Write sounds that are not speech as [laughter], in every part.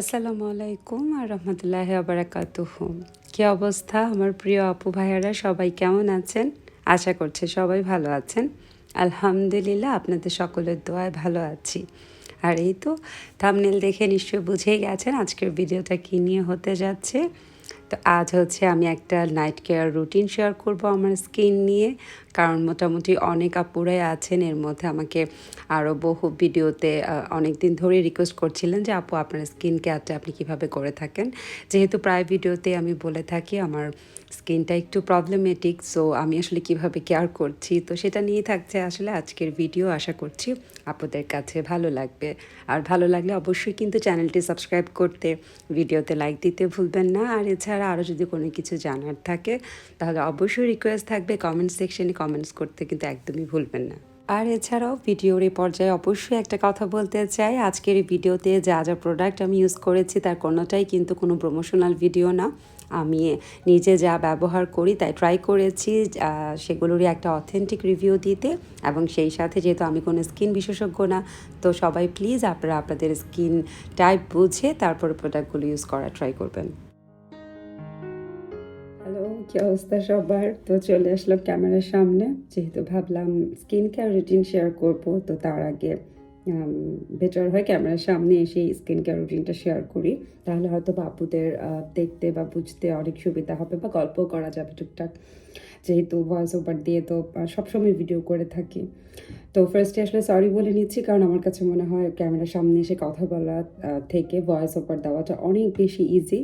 আসসালামু আলাইকুম আর রহমতুল্লাহ আবরাকাতুহ কি অবস্থা? আমার প্রিয় আপু ভাইয়ারা, সবাই কেমন আছেন? আশা করছে সবাই ভালো আছেন। আলহামদুলিল্লাহ, আপনাদের সকলের দোয়ায় ভালো আছি। আর এই তো থামনেল দেখে নিশ্চয়ই বুঝেই গেছেন আজকের ভিডিওটা কী নিয়ে হতে যাচ্ছে। তো আজ হচ্ছে আমি একটা নাইট কেয়ার রুটিন শেয়ার করব আমার স্কিন নিয়ে। কারণ মোটামুটি অনেক আপুরাই আছেন, এর মধ্যে আমাকে আরও বহু ভিডিওতে অনেক দিন ধরে রিকোয়েস্ট করছিলেন যে, আপু, আপনার স্কিন কেয়ারটা আপনি কীভাবে করে থাকেন? যেহেতু প্রায় ভিডিওতে আমি বলে থাকি, আমার স্কিনটা একটু প্রবলেমেটিক সো আমি আসলে কীভাবে কেয়ার করছি? তো সেটা নিয়ে থাকছে আসলে আজকের ভিডিও আশা করছি আপনাদের কাছে ভালো লাগবে। আর ভালো লাগলে অবশ্যই কিন্তু চ্যানেলটি সাবস্ক্রাইব করতে, ভিডিওতে লাইক দিতে ভুলবেন না। আর এছাড়া আরও যদি কোনো কিছু জানার থাকে, তাহলে অবশ্যই রিকোয়েস্ট থাকবে কমেন্ট সেকশনে কমেন্টস করতে কিন্তু একদমই ভুলবেন না। আর এছাড়াও ভিডিওর এই পর্যায়ে অবশ্যই একটা কথা বলতে চাই, আজকের এই ভিডিওতে যা যা প্রোডাক্ট আমি ইউজ করেছি তার কোনোটাই কিন্তু কোনো প্রমোশনাল ভিডিও না। আমি নিজে যা ব্যবহার করি তাই ট্রাই করেছি সেগুলোরই একটা অথেন্টিক রিভিউ দিতে এবং সেই সাথে যেহেতু আমি কোনো স্কিন বিশেষজ্ঞ না, তো সবাই প্লিজ আপনারা আপনাদের স্কিন টাইপ বুঝে তারপর প্রোডাক্টগুলো ইউজ করা ট্রাই করবেন। কি অবস্থা সবার? তো চলে আসলাম ক্যামেরার সামনে। যেহেতু ভাবলাম স্কিন কেয়ার রুটিন শেয়ার করব, তো তার আগে বেটার হয় ক্যামেরার সামনে এসে স্কিন কেয়ার রুটিনটা শেয়ার করি। তাহলে হয়তো বাবুদের দেখতে বা বুঝতে অনেক সুবিধা হবে বা গল্পও করা যাবে টুকটাক। যেহেতু ভয়েস ওভার দিয়ে তো সবসময় ভিডিও করে থাকি। তো ফার্স্টে আসলে সরি বলে নিচ্ছি, কারণ আমার কাছে মনে হয় ক্যামেরার সামনে এসে কথা বলা থেকে ভয়েস ওভার দেওয়াটা অনেক বেশি ইজি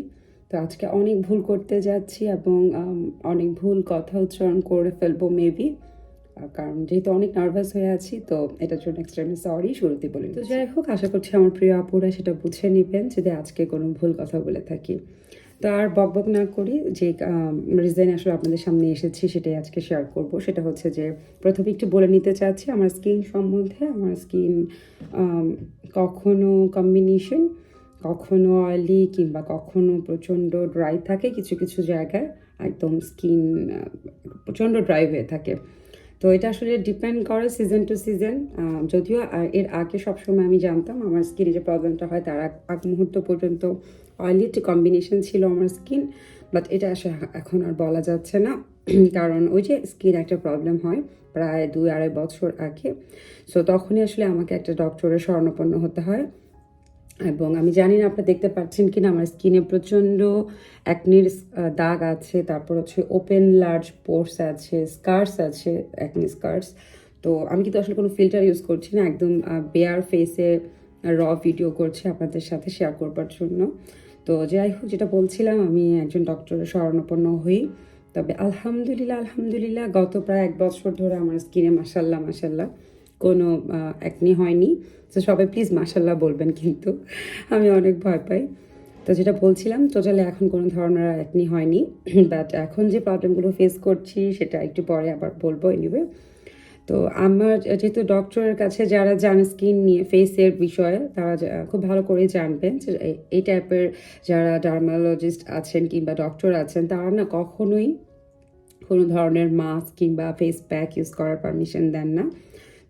তো আজকে অনেক ভুল করতে যাচ্ছি এবং অনেক ভুল কথা উচ্চারণ করে ফেলব মেবি কারণ যেহেতু অনেক নার্ভাস হয়ে আছি তো এটার জন্য এক্সট্রিমলি সরি শুরুতে বলি তো যাই হোক আশা করছি আমার প্রিয় আপুরা সেটা বুঝে নেবেন যদি আজকে কোনো ভুল কথা বলে থাকি। তো আর বকবক না করি যে রিজেন আসলে আপনাদের সামনে এসেছি সেটাই আজকে শেয়ার করব। সেটা হচ্ছে যে প্রথমে একটু বলে নিতে চাচ্ছি আমার স্কিন সম্বন্ধে আমার স্কিন কখনো কম্বিনেশন কখনো অয়েলি কিংবা কখনো প্রচণ্ড ড্রাই থাকে কিছু কিছু জায়গায়, একদম স্কিন প্রচণ্ড ড্রাই হয়ে থাকে। তো এটা আসলে ডিপেন্ড করে সিজন টু সিজন যদিও এর আগে সবসময় আমি জানতাম আমার স্কিনে যে প্রবলেমটা হয়, তার আগ মুহূর্ত পর্যন্ত অয়েলি একটি কম্বিনেশন ছিল আমার স্কিন বাট এটা আসলে এখন আর বলা যাচ্ছে না। [clears throat] কারণ ওই যে স্কিন একটা প্রবলেম হয় প্রায় দুই আড়াই বছর আগে সো তখনই আসলে আমাকে একটা ডক্টরের স্বর্ণপন্ন হতে হয়। এবং আমি জানি না, আপনারা দেখতে পাচ্ছেন কি না আমার স্কিনে প্রচণ্ড অ্যাকনির দাগ আছে, তারপর হচ্ছে ওপেন লার্জ পোর্স আছে স্কার্স আছে অ্যাকনি স্কার্স তো আমি কিন্তু আসলে কোনো ফিল্টার ইউজ করছি না, একদম বেয়ার ফেসে র ভিডিও করছি আপনাদের সাথে শেয়ার করবার জন্য। তো যাই হোক, যেটা বলছিলাম, আমি একজন ডক্টরের শরণাপন্ন হই। তবে আলহামদুলিল্লাহ আলহামদুলিল্লাহ, গত প্রায় এক বছর ধরে আমার স্কিনে মাসাল্লাহ মাসাল্লাহ কোনো একনি হয়নি। তো সবাই প্লিজ মাসাল্লাহ বলবেন কিন্তু। আমি অনেক ভয় পাই। তো যেটা বলছিলাম টোটালি এখন কোনো ধরনের একনি হয়নি। [clears throat] বাট এখন যে প্রবলেমগুলো ফেস করছি, সেটা একটু পরে আবার বলব এনিওয়ে তো আমার যেহেতু ডক্টরের কাছে যারা জানে স্কিন নিয়ে ফেসের বিষয়ে, তারা খুব ভালো করে জানবেন এই টাইপের যারা ডার্মালজিস্ট আছেন কিংবা ডক্টর আছেন, তারা না কখনোই কোনো ধরনের মাস্ক কিংবা ফেস প্যাক ইউজ করার পারমিশন দেন না।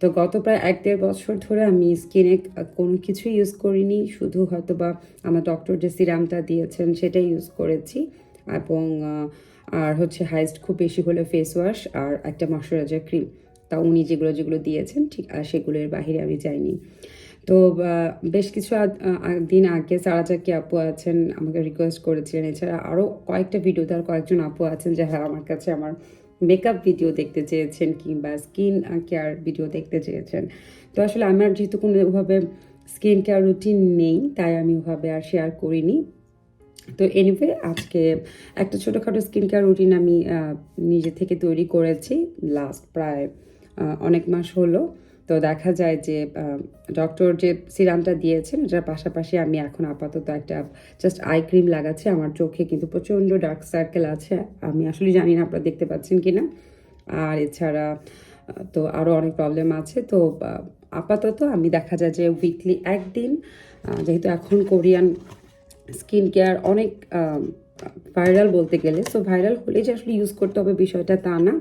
তো গত প্রায় এক দেড় বছর ধরে আমি স্কিনে কোনো কিছু ইউজ করিনি, শুধু হয়তো বা আমার ডক্টর যে সিরামটা দিয়েছেন সেটাই ইউজ করেছি এবং আর হচ্ছে হাইস্ট খুব বেশি হলে ফেস ওয়াশ আর একটা ময়শ্চারাইজার ক্রিম তা উনি যেগুলো যেগুলো দিয়েছেন, ঠিক, আর সেগুলোর বাহিরে আমি যাইনি। তো বেশ কিছু দিন আগে সারাজাকি আপু আছেন, আমাকে রিকোয়েস্ট করেছিলেন। এছাড়া আরও কয়েকটা ভিডিও তার কয়েকজন আপু আছেন যারা আমার কাছে আমার মেকআপ ভিডিও দেখতে চেয়েছেন কিংবা স্কিন কেয়ার ভিডিও দেখতে চেয়েছেন। তো আসলে আমার যেহেতু কোনো ওভাবে স্কিন কেয়ার রুটিন নেই, তাই আমি ওভাবে আর শেয়ার করিনি। তো এনিওয়ে আজকে একটা ছোটোখাটো স্কিন কেয়ার রুটিন আমি নিজে থেকে তৈরি করেছি। লাস্ট প্রায় অনেক মাস হলো। তো দেখা যায় যে ডক্টর যে সিরামটা দিয়েছেন, এটার পাশাপাশি আমি এখন আপাতত একটা জাস্ট আই ক্রিম লাগাচ্ছি। আমার চোখে কিন্তু প্রচণ্ড ডার্ক সার্কেল আছে। আমি আসলে জানি না আপনারা দেখতে পাচ্ছেন কি না আর এছাড়া তো আরও অনেক প্রবলেম আছে। তো আপাতত আমি দেখা যায় যে উইকলি একদিন যেহেতু এখন কোরিয়ান স্কিন কেয়ার অনেক ভাইরাল বলতে গেলে। সো ভাইরাল হলে যে আসলে ইউজ করতে হবে বিষয়টা তা না।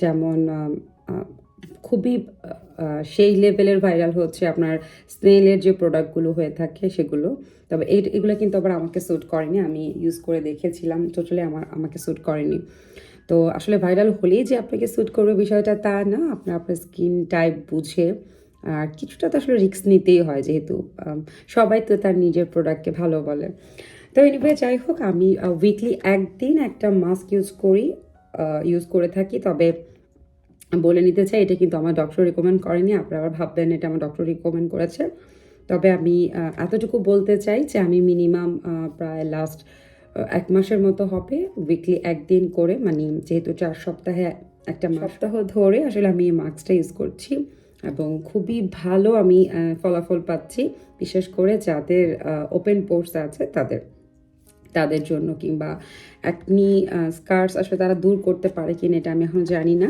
যেমন খুবই সেই লেভেলের ভাইরাল হচ্ছে আপনার স্নেলের যে প্রোডাক্টগুলো হয়ে থাকে সেগুলো। তবে এই, এগুলো কিন্তু আবার আমাকে স্যুট করেনি, আমি ইউজ করে দেখেছিলাম টোটালি আমার, আমাকে স্যুট করেনি। তো আসলে ভাইরাল হলেই যে আপনাকে স্যুট করবে বিষয়টা তা না আপনার আপনার স্কিন টাইপ বুঝে। আর কিছুটা তো আসলে রিস্ক নিতেই হয় যেহেতু সবাই তো তার নিজের প্রোডাক্টকে ভালো বলে। তো এনিওয়ে যাই হোক, আমি উইকলি একদিন একটা মাস্ক ইউজ করি ইউজ করে থাকি, তবে বলে নিতে চাই এটা কিন্তু আমার ডক্টর রিকমেন্ড করেনি আপনারা আবার ভাববেন এটা আমার ডক্টর রিকমেন্ড করেছে। তবে আমি এতটুকু বলতে চাই যে আমি মিনিমাম প্রায় লাস্ট এক মাসের মতো হবে উইকলি একদিন করে মানে যেহেতু চার সপ্তাহে একটা সপ্তাহ ধরে আসলে আমি এই মাস্কটা ইউজ করছি এবং খুবই ভালো আমি ফলাফল পাচ্ছি। বিশেষ করে যাদের ওপেন পোর্স আছে তাদের। তাদের জন্য কিংবা একনি স্কার্স আসলে তারা দূর করতে পারে কিনা এটা আমি এখন জানি না।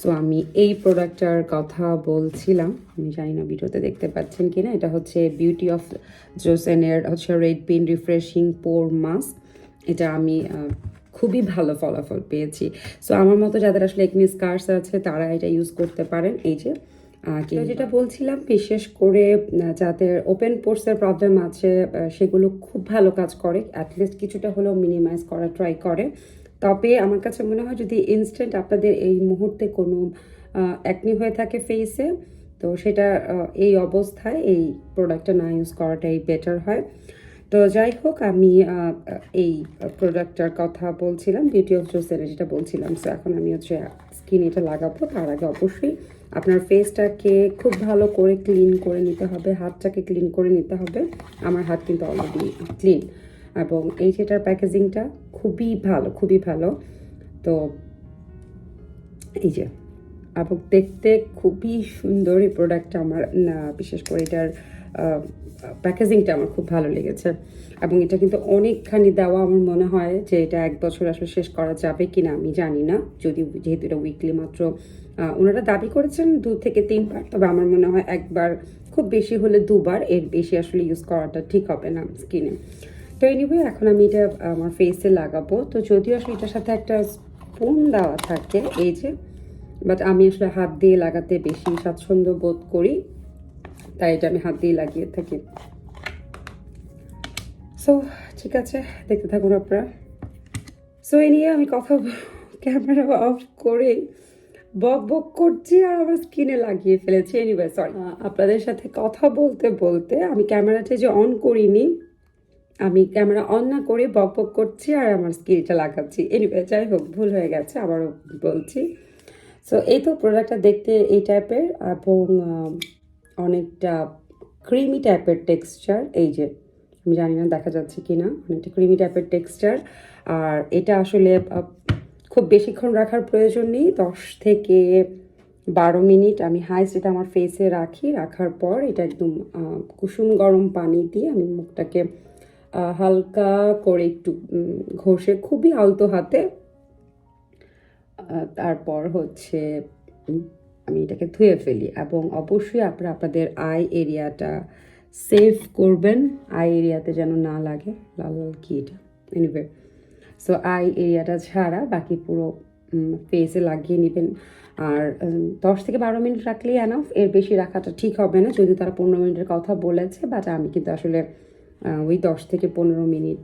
সো আমি এই প্রোডাক্টটার কথা বলছিলাম। আমি জানি না ভিডিওতে দেখতে পাচ্ছেন কিনা। এটা হচ্ছে বিউটি অফ জোসেনের হচ্ছে red bean refreshing pore mask এটা আমি খুবই ভালো ফলাফল পেয়েছি। সো আমার মতো যাদের আসলে একনি স্কার্স আছে, তারা এটা ইউজ করতে পারেন। এই যে তো যেটা বলছিলাম বিশেষ করে যাদের ওপেন পোর্সের প্রবলেম আছে সেগুলো খুব ভালো কাজ করে অ্যাটলিস্ট কিছুটা হলেও মিনিমাইজ করা ট্রাই করে। তবে আমার কাছে মনে হয় যদি ইনস্ট্যান্ট আপনাদের এই মুহূর্তে কোনো অ্যাকনি হয়ে থাকে ফেসে তো সেটা এই অবস্থায় এই প্রোডাক্টটা না ইউজ করাটাই বেটার হয়। তো যাই হোক, আমি এই প্রোডাক্টটার কথা বলছিলাম বিউটি অফ জোসের যেটা বলছিলাম। সো এখন আমি হচ্ছে স্কিন এটা লাগাবো। তার আগে অবশ্যই আপনার ফেসটাকে খুব ভালো করে ক্লিন করে নিতে হবে, হাতটাকে ক্লিন করে নিতে হবে। আমার হাত কিন্তু অলরেডি ক্লিন এবং এই যেটার প্যাকেজিংটা খুবই ভালো খুবই ভালো। তো এই যে, এবং দেখতে খুবই সুন্দর এই প্রোডাক্টটা আমার বিশেষ করে এটার প্যাকেজিংটা আমার খুব ভালো লেগেছে। এবং এটা কিন্তু অনেকখানি দেওয়া আমার মনে হয় যে এটা এক বছর আসলে শেষ করা যাবে কিনা আমি জানি না। যদি যেহেতু এটা উইকলি মাত্র ওনারা দাবি করেছেন দু থেকে তিনবার, তবে আমার মনে হয় একবার খুব বেশি হলে দুবার এর বেশি আসলে ইউজ করাটা ঠিক হবে না স্কিনে তো এনিওয়ে এখন আমি এটা আমার ফেসে লাগাবো। তো যদিও আসলে এটার সাথে একটা স্পুন দেওয়া থাকে, এই যে বাট আমি আসলে হাত দিয়ে লাগাতে বেশি স্বাচ্ছন্দ্য বোধ করি। তাই এটা আমি হাত দিয়ে লাগিয়ে থাকি। সো ঠিক আছে, দেখতে থাকুন আপনারা। সো এই নিয়ে আমি কথা ক্যামেরা অফ করে বক বক করছি আর আমার স্কিনে লাগিয়ে ফেলেছি। এনিওয়ে সরি আপনাদের সাথে কথা বলতে বলতে আমি ক্যামেরাটা যে অন করিনি, আমি ক্যামেরা অন না করে বক বক করছি আর আমার স্কিনটা লাগাচ্ছি। এনিওয়ে যাই হোক, ভুল হয়ে গেছে, আবারও বলছি। সো এই তো প্রোডাক্টটা দেখতে এই টাইপের এবং অনেকটা ক্রিমি টাইপের টেক্সচার এই যে, আমি জানি না দেখা যাচ্ছে কি না অনেকটা ক্রিমি টাইপের টেক্সচার আর এটা আসলে খুব বেশিক্ষণ রাখার প্রয়োজন নেই, দশ থেকে বারো মিনিট আমি হাইস্ট এটা আমার ফেসে রাখি, রাখার পর এটা একদম কুসুম গরম পানি দিয়ে আমি মুখটাকে হালকা করে একটু ঘষে খুবই আলতো হাতে তারপর হচ্ছে আমি এটাকে ধুয়ে ফেলি এবং অবশ্যই আপনারা আপনাদের আই এরিয়াটা সেভ করবেন। আই এরিয়াতে যেন না লাগে, লাল লাল কি এটা? এনিওয়ে সো আই এরিয়াটা ছাড়া বাকি পুরো ফেসে লাগিয়ে নেবেন। আর দশ থেকে বারো মিনিট রাখলেই এনাফ এর বেশি রাখাটা ঠিক হবে না। যদি তারা পনেরো মিনিটের কথা বলেছে বাট আমি কিন্তু আসলে ওই দশ থেকে পনেরো মিনিট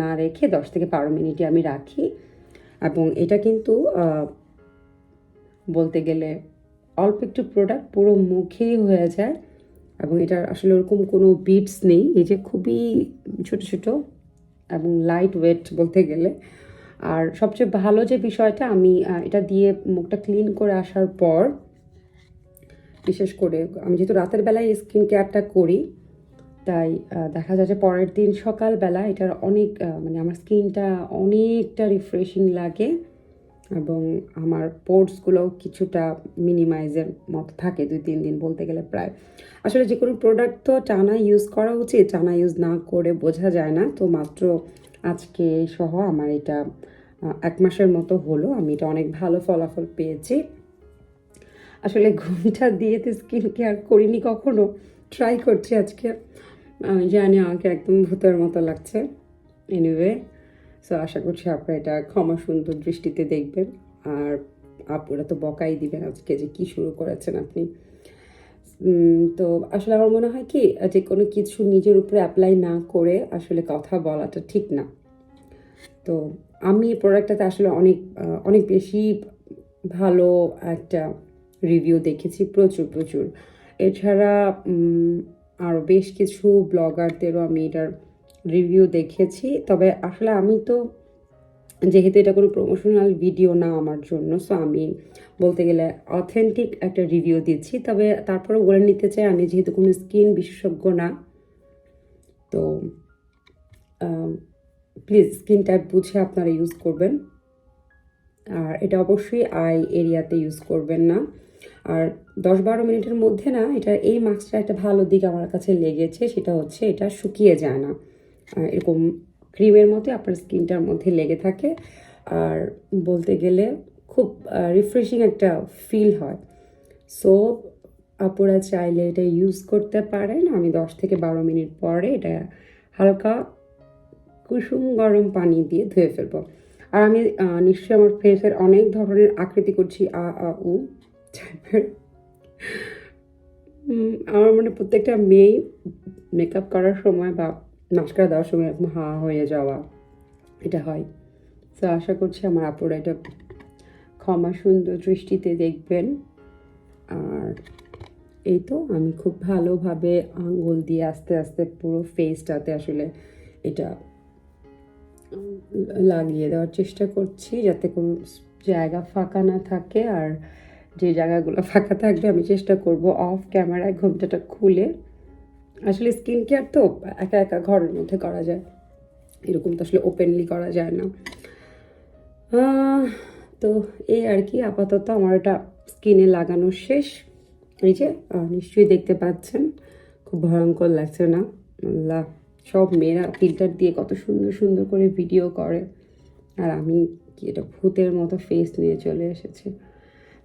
না রেখে দশ থেকে বারো মিনিটই আমি রাখি। এবং এটা কিন্তু বলতে গেলে অল্প একটু প্রোডাক্ট পুরো মুখেই হয়ে যায় এবং এটার আসলে ওরকম কোনো বিটস নেই। এই যে খুবই ছোট ছোট এবং লাইট ওয়েট বলতে গেলে। আর সবচেয়ে ভালো যে বিষয়টা, আমি এটা দিয়ে মুখটা ক্লিন করে আসার পর, বিশেষ করে আমি যেহেতু রাতের বেলায় স্কিন কেয়ারটা করি, তাই দেখা যায় যে পরের দিন সকালবেলা এটার অনেক মানে আমার স্কিনটা অনেকটা রিফ্রেশিং লাগে। এবং আমার পোর্টসগুলো কিছুটা মিনিমাইজের মতো থাকে দুই, তিন দিন বলতে গেলে প্রায়। আসলে যে কোনো প্রোডাক্ট তো টানা ইউজ করা উচিত, টানা ইউজ না করে বোঝা যায় না। তো মাত্র আজকে সহ আমার এটা এক মাসের মতো হলো। আমি এটা অনেক ভালো ফলাফল পেয়েছি। আসলে ঘুমটা দিয়ে তো স্কিন কেয়ার করিনি কখনো। ট্রাই করছি আজকে। জানি আমাকে একদম ভূতের মতো লাগছে। এনিওয়ে সো আশা করছি আপনারা এটা ক্ষমা সুন্দর দৃষ্টিতে দেখবেন। আর আপুরা তো বকাই দিবেন আজকে যে কি শুরু করেছেন আপনি। তো আসলে আমার মনে হয় কি, যে কোনো কিছু নিজের উপরে অ্যাপ্লাই না করে আসলে কথা বলাটা ঠিক না। তো আমি এই প্রোডাক্টটাতে আসলে অনেক অনেক বেশি ভালো একটা রিভিউ দেখেছি, প্রচুর প্রচুর। এছাড়া আরও বেশ কিছু ব্লগারদেরও আমি এটার রিভিউ দেখেছি। তবে আসলে আমি তো যেহেতু এটা কোনো প্রমোশনাল ভিডিও না আমার জন্য সো আমি বলতে গেলে অথেন্টিক একটা রিভিউ দিচ্ছি। তবে তারপরে বলে নিতে চাই, আমি যেহেতু কোনো স্কিন বিশেষজ্ঞ না, তো প্লিজ স্কিন টাইপ বুঝে আপনারা ইউজ করবেন। আর এটা অবশ্যই আই এরিয়াতে ইউজ করবেন না। আর দশ বারো মিনিটের মধ্যে না, এটা এই মাস্কটা একটা ভালো দিক আমার কাছে লেগেছে, সেটা হচ্ছে এটা শুকিয়ে যায় না। এরকম ক্রিমের মতো আপনার স্কিনটার মধ্যে লেগে থাকে। আর বলতে গেলে খুব রিফ্রেশিং একটা ফিল হয়। সো আপুরা চাইলে এটা ইউজ করতে পারেন। আমি দশ থেকে বারো মিনিট পরে এটা হালকা কুসুম গরম পানি দিয়ে ধুয়ে ফেলব। আর আমি নিশ্চয়ই আমার ফেসের অনেক ধরনের আকৃতি করছি, আ আ, উ টাইপের আমার মনে প্রত্যেকটা মেয়েই মেকআপ করার সময় বা মাস্কারা দেওয়ার সময় এরকম হা হয়ে যাওয়া। এটা হয়। তো আশা করছি আমার আপুরা এটা ক্ষমা সুন্দর দৃষ্টিতে দেখবেন। আর এই তো, আমি খুব ভালোভাবে আঙ্গুল দিয়ে আস্তে আস্তে পুরো ফেসটাতে আসলে এটা লাগিয়ে দেওয়ার চেষ্টা করছি, যাতে কোনো জায়গা ফাঁকা না থাকে। আর যে জায়গাগুলো ফাঁকা থাকবে, আমি চেষ্টা করব অফ ক্যামেরায় ঘুমটাটা খুলে আসলে স্কিন কেয়ার তো একা একা ঘরের মধ্যে করা যায়। এরকম তো আসলে ওপেনলি করা যায় না। তো এই আর কি, আপাতত আমার এটা স্কিনে লাগানো শেষ। এই যে নিশ্চয়ই দেখতে পাচ্ছেন, খুব ভয়ঙ্কর লাগছে না। আল্লাহ, সব মেয়েরা ফিল্টার দিয়ে কত সুন্দর সুন্দর করে ভিডিও করে। আর আমি কি এটা ভূতের মতো ফেস নিয়ে চলে এসেছি।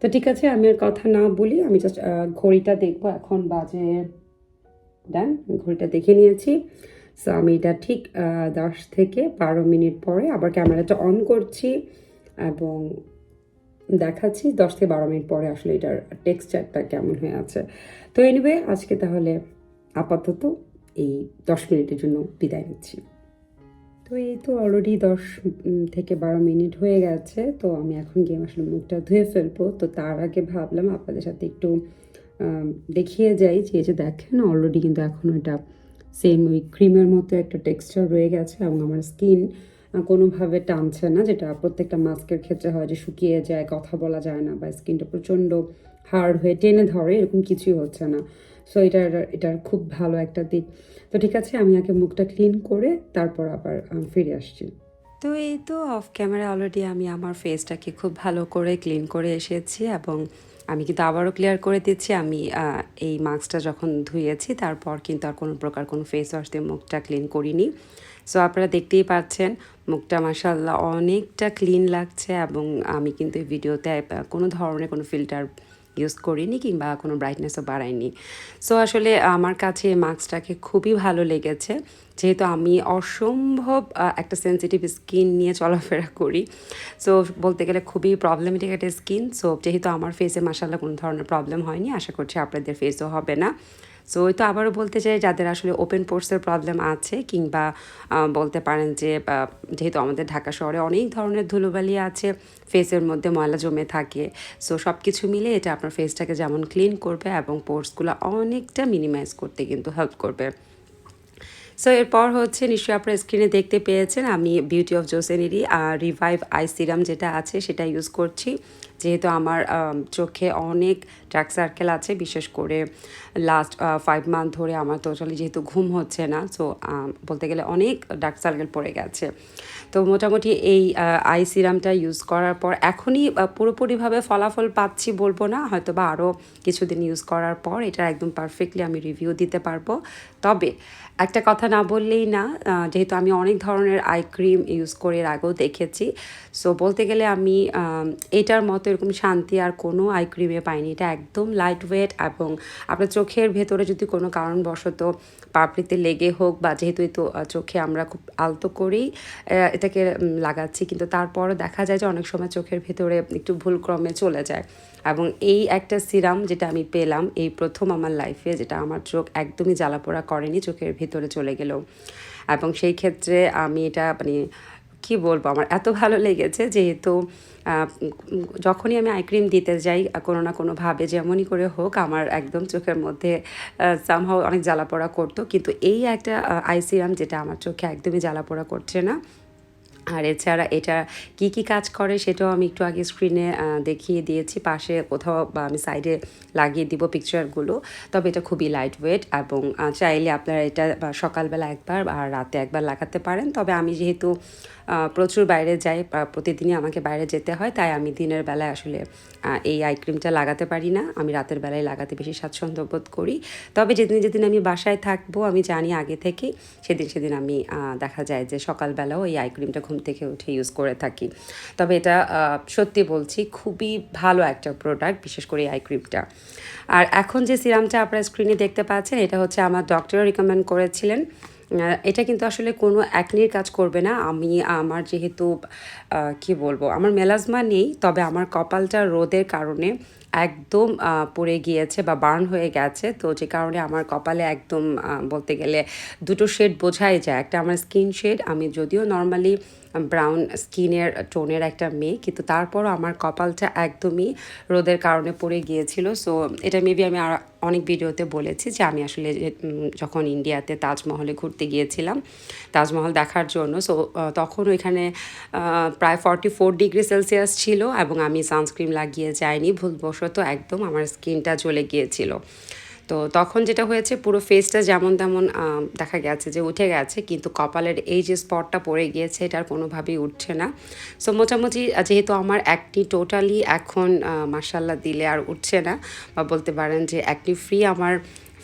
তো ঠিক আছে, আমি আর কথা না বলি, আমি জাস্ট ঘড়িটা দেখব, এখন বাজে ডান ঘড়িটা দেখে নিয়েছি। সো আমি এটা ঠিক দশ থেকে বারো মিনিট পরে আবার ক্যামেরাটা অন করছি এবং দেখাচ্ছি দশ থেকে বারো মিনিট পরে আসলে এটার টেক্সচারটা কেমন হয়ে আছে। তো এনিওয়ে আজকে তাহলে আপাতত এই দশ মিনিটের জন্য বিদায় নিচ্ছি। তো, এই তো অলরেডি দশ থেকে বারো মিনিট হয়ে গেছে। তো, আমি এখন গিয়ে আসলে মুখটা ধুয়ে ফেলব। তো, তার আগে ভাবলাম আপনাদের সাথে একটু দেখিয়ে যাই যে যে দেখেন অলরেডি কিন্তু এখন এটা সেম ওই ক্রিমের মতো একটা টেক্সচার রয়ে গেছে এবং আমার স্কিন কোনোভাবে টানছে না, যেটা প্রত্যেকটা মাস্কের ক্ষেত্রে হয় যে শুকিয়ে যায়, কথা বলা যায় না বা স্কিনটা প্রচণ্ড হার্ড হয়ে টেনে ধরে, এরকম কিছুই হচ্ছে না। সো এটার এটার খুব ভালো একটা দিক। তো ঠিক আছে, আমি আগে মুখটা ক্লিন করে তারপর আবার ফিরে আসছি। তো এই তো অফ ক্যামেরা অলরেডি আমি আমার ফেসটাকে খুব ভালো করে ক্লিন করে এসেছি এবং আমি কিন্তু আবারও ক্লিয়ার করে দিচ্ছি, আমি এই মাস্কটা যখন ধুয়েছি, তারপর কিন্তু আর কোনো প্রকার কোনো ফেস ওয়াশ দিয়ে মুখটা ক্লিন করিনি। সো আপনারা দেখতেই পাচ্ছেন, মুখটা মাসাল্লাহ অনেকটা ক্লিন লাগছে এবং আমি কিন্তু এই ভিডিওতে কোনো ধরনের কোনো ফিল্টার ইউজ করিনি কিংবা কোনো ব্রাইটনেসও বাড়াইনি। সো আসলে আমার কাছে মাস্কটাকে খুবই ভালো লেগেছে। যেহেতু আমি অসম্ভব একটা সেন্সিটিভ স্কিন নিয়ে চলাফেরা করি। সো বলতে গেলে খুবই প্রবলেমেটিক একটা স্কিন সো যেহেতু আমার ফেসে মাসাল্লাহ কোনো ধরনের প্রবলেম হয়নি, আশা করছি আপনাদের ফেসও হবে না। সো ওই তো আবারও বলতে চাই, যাদের আসলে ওপেন পোর্সের প্রবলেম আছে, কিংবা বলতে পারেন যে যেহেতু আমাদের ঢাকা শহরে অনেক ধরনের ধুলোবালি আছে ফেসের মধ্যে ময়লা জমে থাকে। সো সব কিছু মিলে এটা আপনার ফেসটাকে যেমন ক্লিন করবে এবং পোর্সগুলো অনেকটা মিনিমাইজ করতে কিন্তু হেল্প করবে। সো এরপর হচ্ছে, নিশ্চয়ই আপনারা স্ক্রিনে দেখতে পেয়েছেন, আমি বিউটি অফ জোসেনেরই রিভাইভ আই সিরাম যেটা আছে, সেটা ইউজ করছি। যেহেতু আমার চোখে অনেক ডার্ক সার্কেল আছে, বিশেষ করে লাস্ট ফাইভ মান্থ ধরে আমার টোটালি যেহেতু ঘুম হচ্ছে না সো বলতে গেলে অনেক ডার্ক সার্কেল পড়ে গেছে। তো মোটামুটি এই আই সিরামটা ইউজ করার পর, এখনই পুরোপুরিভাবে ফলাফল পাচ্ছি বলব না হয়তো বা আরও কিছুদিন ইউজ করার পর এটা একদম পারফেক্টলি আমি রিভিউ দিতে পারব। তবে একটা কথা না বললেই না যেহেতু আমি অনেক ধরনের আই ক্রিম ইউজ করে এর আগেও দেখেছি। সো বলতে গেলে আমি এটার মতো এরকম শান্তি আর কোনো আই ক্রিমে পাইনি। এটা একদম লাইট ওয়েট এবং আপনার চোখের ভেতরে যদি কোনো কারণবশত পাপড়িতে লেগে হোক বা যেহেতু এই তো চোখে আমরা খুব আলতো করেই এটাকে লাগাচ্ছি। কিন্তু তারপরও দেখা যায় যে অনেক সময় চোখের ভেতরে একটু ভুলক্রমে চলে যায়। এবং এই একটা সিরাম যেটা আমি পেলাম এই প্রথম আমার লাইফে যেটা আমার চোখ একদমই জ্বালাপোড়া করেনি, চোখের ভেতরে চলে গেল। এবং সেই ক্ষেত্রে আমি এটা মানে কি বলব, আমার এত ভালো লেগেছে যেহেতু যখনই আমি আই ক্রিম দিতে যাই, কোনো না কোনোভাবে যেমনই করে হোক, আমার একদম চোখের মধ্যে সামহাও অনেক জ্বালাপোড়া করতো। কিন্তু এই একটা আই সিরাম যেটা আমার চোখে একদমই জ্বালাপোড়া করছে না। আর এছাড়া এটা কি কি কাজ করে সেটাও আমি একটু আগে স্ক্রিনে দেখিয়ে দিয়েছি। পাশে কোথাও বা আমি সাইডে লাগিয়ে দিব পিকচারগুলো তবে এটা খুবই লাইট ওয়েট এবং চাইলে আপনারা এটা সকালবেলা একবার আর রাতে একবার লাগাতে পারেন। তবে আমি যেহেতু প্রচুর বাইরে যাই প্রতিদিনই আমাকে বাইরে যেতে হয়, তাই আমি দিনের বেলায় আসলে এই আই ক্রিমটা লাগাতে পারি না। আমি রাতের বেলায় লাগাতে বেশি স্বাচ্ছন্দ্য বোধ করি। তবে যেদিন যেদিন আমি বাসায় থাকব, আমি জানি আগে থেকেই, সেদিন সেদিন আমি দেখা যায় যে সকালবেলাও এই আই ক্রিমটা ঘুম থেকে উঠে ইউজ করে থাকি। তবে এটা সত্যি বলছি, খুবই ভালো একটা প্রোডাক্ট বিশেষ করে আই ক্রিমটা আর এখন যে সিরামটা আপনারা স্ক্রিনে দেখতে পাচ্ছেন, এটা হচ্ছে আমার ডক্টর রিকমেন্ড করেছিলেন। এটা কিন্তু আসলে কোনো অ্যাকনির কাজ করবে না। আমি, আমার যেহেতু কি বলব, আমার মেলাজমা নেই, তবে আমার কপালটা রোদের কারণে একদম পুড়ে গিয়েছে বা বার্ন হয়ে গেছে। তো যে কারণে আমার কপালে একদম বলতে গেলে দুটো শেড বোঝাই যায়। একটা আমার স্কিন শেড আমি যদিও নর্মালি ব্রাউন স্কিনের টোনের একটা মেয়ে। কিন্তু তারপরও আমার কপালটা একদমই রোদের কারণে পড়ে গিয়েছিল। সো এটা মেবি আমি আর অনেক ভিডিওতে বলেছি যে আমি আসলে যখন ইন্ডিয়াতে তাজমহলে ঘুরতে গিয়েছিলাম, তাজমহল দেখার জন্য। সো তখন ওইখানে প্রায় ফর্টি ফোর ডিগ্রি সেলসিয়াস ছিল এবং আমি সানস্ক্রিন লাগিয়ে যাইনি। ভুলবশত একদম আমার স্কিনটা জ্বলে গিয়েছিল। তো তখন যেটা হয়েছে, পুরো ফেসটা যেমন তেমন দেখা গেছে যে উঠে গেছে, কিন্তু কপালের এই যে স্পটটা পড়ে গিয়েছে এটার কোনোভাবেই উঠছে না। সো মোটামুটি যেহেতু আমার একটি টোটালি এখন মার্শাল্লাহ দিলে আর উঠছে না, বা বলতে পারেন যে একটি ফ্রি আমার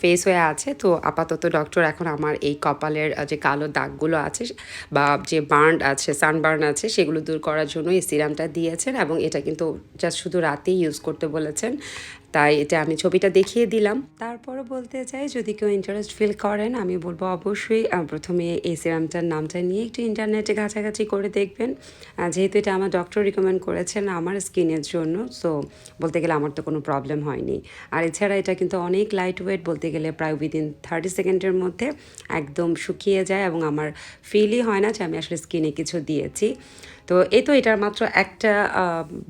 ফেস হয়ে আছে, তো আপাতত ডক্টর এখন আমার এই কপালের যে কালো দাগগুলো আছে, বা যে বার্ন আছে সানবার্ন আছে, সেগুলো দূর করার জন্য এই সিরামটা দিয়েছেন, এবং এটা কিন্তু জাস্ট শুধু রাতেই ইউজ করতে বলেছেন। তাই এটা আমি ছবিটা দেখিয়ে দিলাম। তারপরও বলতে চাই, যদি কেউ ইন্টারেস্ট ফিল করেন, আমি বলব অবশ্যই প্রথমে এই সিরামটার নামটা নিয়ে একটু ইন্টারনেটে ঘাঁচাঘাঁচি করে দেখবেন। যেহেতু এটা আমার ডক্টর রিকমেন্ড করেছেন আমার স্কিনের জন্য সো বলতে গেলে আমার তো কোনো প্রবলেম হয়নি। আর এছাড়া এটা কিন্তু অনেক লাইট ওয়েট বলতে গেলে প্রায় উইদিন থার্টি সেকেন্ডের মধ্যে একদম শুকিয়ে যায় এবং আমার ফিলই হয় না যে আমি আসলে স্কিনে কিছু দিয়েছি। তো এই তো এটার মাত্র একটা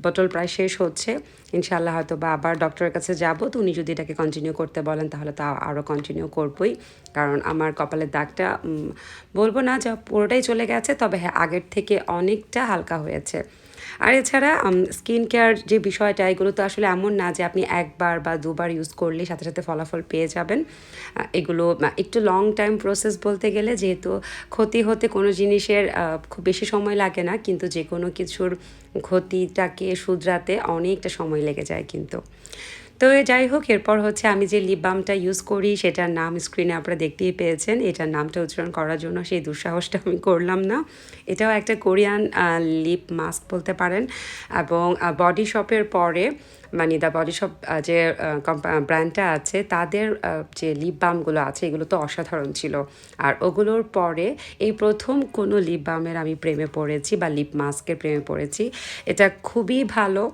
বোতল প্রায় শেষ হচ্ছে। ইনশাআল্লাহ হয়তো বা আবার ডক্টরের কাছে যাব। তো উনি যদি এটাকে কন্টিনিউ করতে বলেন, তাহলে তা আরও কন্টিনিউ করবই। কারণ আমার কপালের দাগটা বলব না যা পুরোটাই চলে গেছে, তবে হ্যাঁ আগের থেকে অনেকটা হালকা হয়েছে। আর এছাড়া স্কিন কেয়ার যে বিষয়টা, এগুলো তো আসলে এমন না যে আপনি একবার বা দুবার ইউজ করলে সাথে সাথে ফলাফল পেয়ে যাবেন। এগুলো একটু লং টাইম প্রসেস বলতে গেলে যেহেতু ক্ষতি হতে কোনো জিনিসের খুব বেশি সময় লাগে না, কিন্তু যে কোনো কিছুর ক্ষতিটাকে শুধরাতে অনেকটা সময় লেগে যায় কিন্তু। তো যাই হোক, এরপর হচ্ছে আমি যে লিপ বামটা ইউজ করি, সেটার নাম স্ক্রিনে আপনারা দেখতেই পেয়েছেন। এটার নামটা উচ্চারণ করার জন্য সেই দুঃসাহসটা আমি করলাম না। এটাও একটা কোরিয়ান লিপ মাস্ক বলতে পারেন। এবং বডি শপের পরে মানে দ্য বডি শপ যে ব্র্যান্ডটা আছে, তাদের যে লিপ বামগুলো আছে, এগুলো তো অসাধারণ ছিল। আর ওগুলোর পরে এই প্রথম কোনো লিপ বামের আমি প্রেমে পড়েছি বা লিপ মাস্কের প্রেমে পড়েছি। এটা খুবই ভালো।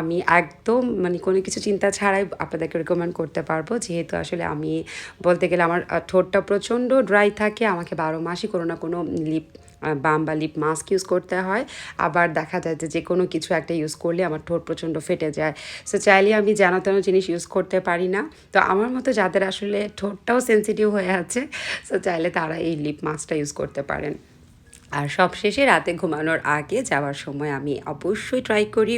আমি একদম মানে কোনো কিছু চিন্তা ছাড়াই আপনাদেরকে রেকমেন্ড করতে পারব। যেহেতু আসলে আমি বলতে গেলে আমার ঠোঁটটা প্রচণ্ড ড্রাই থাকে, আমাকে বারো মাসই কোনো না কোনো লিপ বাম বা লিপ মাস্ক ইউজ করতে হয়। আবার দেখা যায় যে যে কোনো কিছু একটা ইউজ করলে আমার ঠোঁট প্রচণ্ড ফেটে যায়। সো চাইলে আমি যেন তেন জিনিস ইউজ করতে পারি না। তো আমার মতো যাদের আসলে ঠোঁটটাও সেন্সিটিভ হয়ে আছে সো চাইলে তারা এই লিপ মাস্কটা ইউজ করতে পারেন। আর সবশেষে রাতে ঘুমানোর আগে যাওয়ার সময় আমি অবশ্যই ট্রাই করি।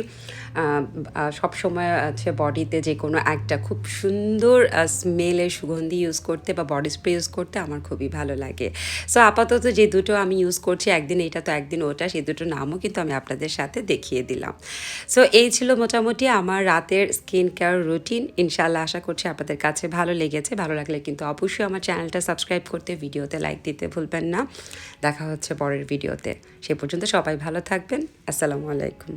সব সময় আছে বডিতে যে কোনো একটা খুব সুন্দর স্মেলের সুগন্ধি ইউজ করতে বা বডি স্প্রে ইউজ করতে আমার খুবই ভালো লাগে। সো আপাতত যে দুটো আমি ইউজ করছি, একদিন এটা তো একদিন ওটা সেই দুটো নামও কিন্তু আমি আপনাদের সাথে দেখিয়ে দিলাম। সো এই ছিল মোটামুটি আমার রাতের স্কিন কেয়ার রুটিন ইনশাল্লাহ আশা করছি আপনাদের কাছে ভালো লেগেছে। ভালো লাগলে কিন্তু অবশ্যই আমার চ্যানেলটা সাবস্ক্রাইব করতে, ভিডিওতে লাইক দিতে ভুলবেন না। দেখা হচ্ছে পরের ভিডিওতে। সে পর্যন্ত সবাই ভালো থাকবেন। আসসালামু আলাইকুম।